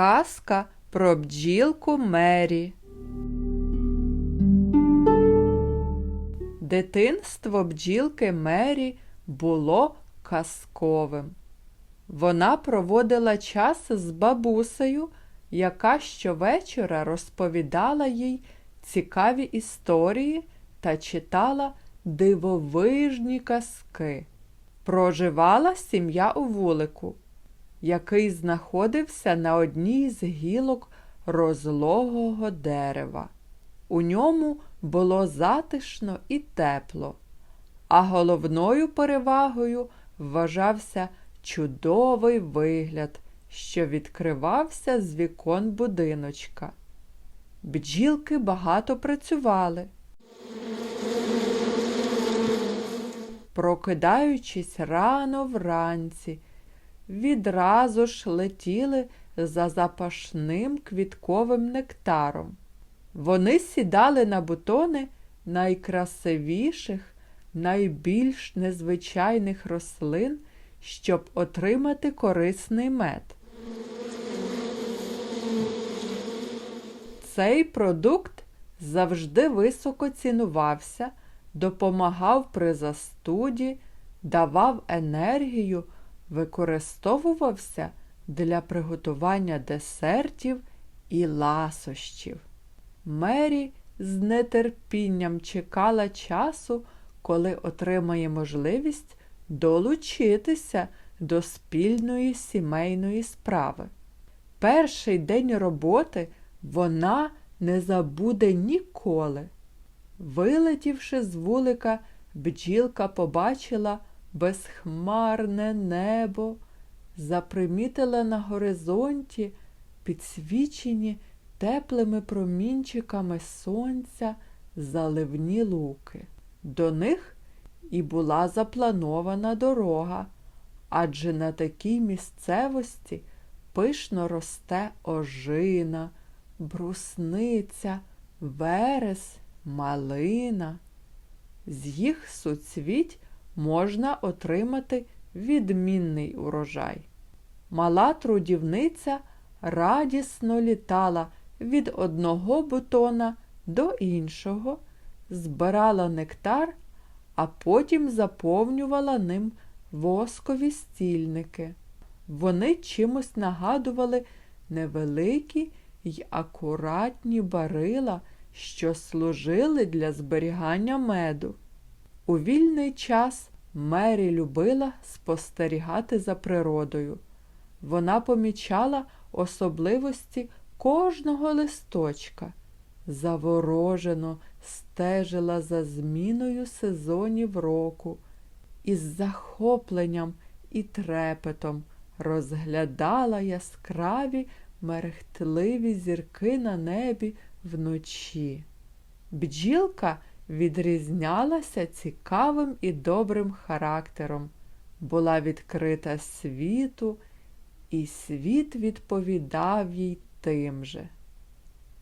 Казка про бджілку Мері. Дитинство бджілки Мері було казковим. Вона проводила час з бабусею, яка щовечора розповідала їй цікаві історії та читала дивовижні казки. Проживала сім'я у вулику, який знаходився на одній з гілок розлогого дерева. У ньому було затишно і тепло, а головною перевагою вважався чудовий вигляд, що відкривався з вікон будиночка. Бджілки багато працювали. Прокидаючись рано вранці, відразу ж летіли за запашним квітковим нектаром. Вони сідали на бутони найкрасивіших, найбільш незвичайних рослин, щоб отримати корисний мед. Цей продукт завжди високо цінувався, допомагав при застуді, давав енергію, використовувався для приготування десертів і ласощів. Мері з нетерпінням чекала часу, коли отримає можливість долучитися до спільної сімейної справи. Перший день роботи вона не забуде ніколи. Вилетівши з вулика, бджілка побачила безхмарне небо, запримітила на горизонті підсвічені теплими промінчиками сонця заливні луки. До них і була запланована дорога, адже на такій місцевості пишно росте ожина, брусниця, верес, малина. З їх суцвіть можна отримати відмінний урожай. Мала трудівниця радісно літала від одного бутона до іншого, збирала нектар, а потім заповнювала ним воскові стільники. Вони чимось нагадували невеликі й акуратні барила, що служили для зберігання меду. У вільний час Мері любила спостерігати за природою. Вона помічала особливості кожного листочка, заворожено стежила за зміною сезонів року, із захопленням і трепетом розглядала яскраві мерехтливі зірки на небі вночі. Бджілка відрізнялася цікавим і добрим характером, була відкрита світу, і світ відповідав їй тим же.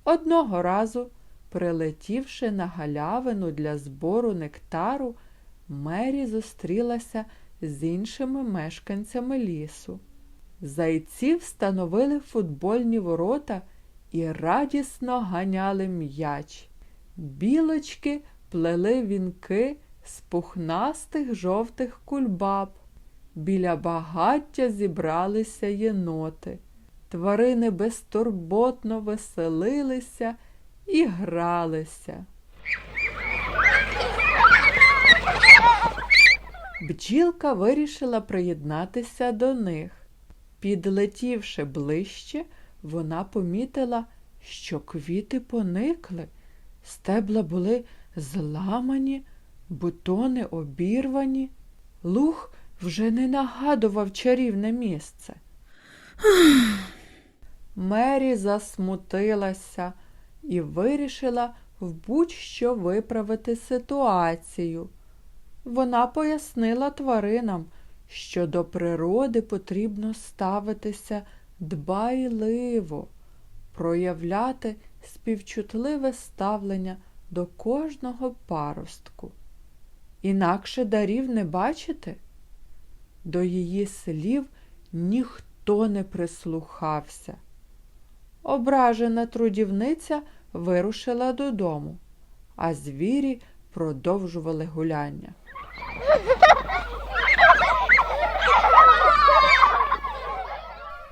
Одного разу, прилетівши на галявину для збору нектару, Мері зустрілася з іншими мешканцями лісу. Зайці встановили футбольні ворота і радісно ганяли м'яч. Білочки плели вінки з пухнастих жовтих кульбаб. Біля багаття зібралися єноти. Тварини безтурботно веселилися і гралися. Бджілка вирішила приєднатися до них. Підлетівши ближче, вона помітила, що квіти поникли, стебла були зламані, бутони обірвані. Луг вже не нагадував чарівне місце. Мері засмутилася і вирішила в будь-що виправити ситуацію. Вона пояснила тваринам, що до природи потрібно ставитися дбайливо, проявляти співчутливе ставлення до кожного паростку. Інакше дарів не бачите? До її слів ніхто не прислухався. ображена трудівниця вирушила додому, а звірі продовжували гуляння.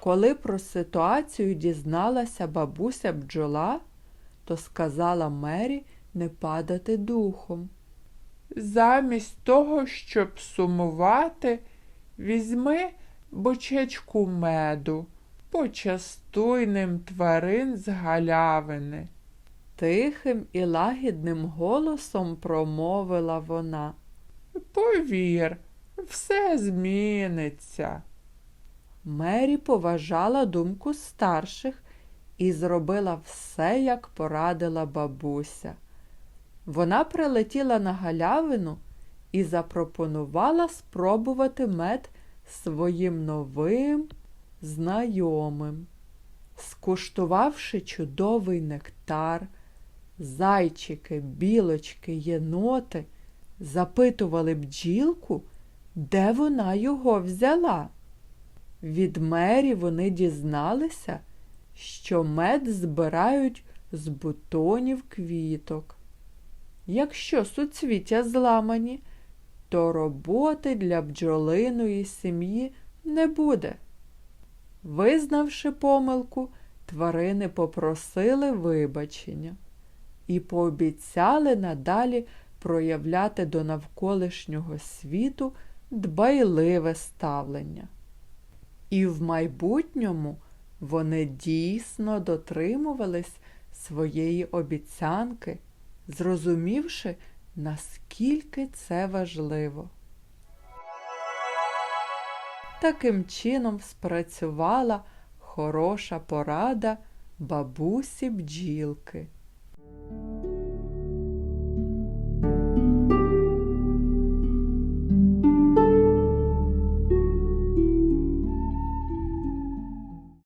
Коли про ситуацію дізналася бабуся бджола, то сказала Мері не падати духом. Замість того, щоб сумувати, візьми бочечку меду, почастуй ним тварин з галявини. Тихим і лагідним голосом промовила вона. Повір, все зміниться. Мері поважала думку старших і зробила все, як порадила бабуся. Вона прилетіла на галявину і запропонувала спробувати мед своїм новим знайомим. Скуштувавши чудовий нектар, зайчики, білочки, єноти запитували бджілку, де вона його взяла. Від мері вони дізналися, що мед збирають з бутонів квіток. Якщо суцвіття зламані, то роботи для бджолиної сім'ї не буде. Визнавши помилку, тварини попросили вибачення і пообіцяли надалі проявляти до навколишнього світу дбайливе ставлення. І в майбутньому вони дійсно дотримувались своєї обіцянки, зрозумівши, наскільки це важливо. Таким чином спрацювала хороша порада бабусі бджілки.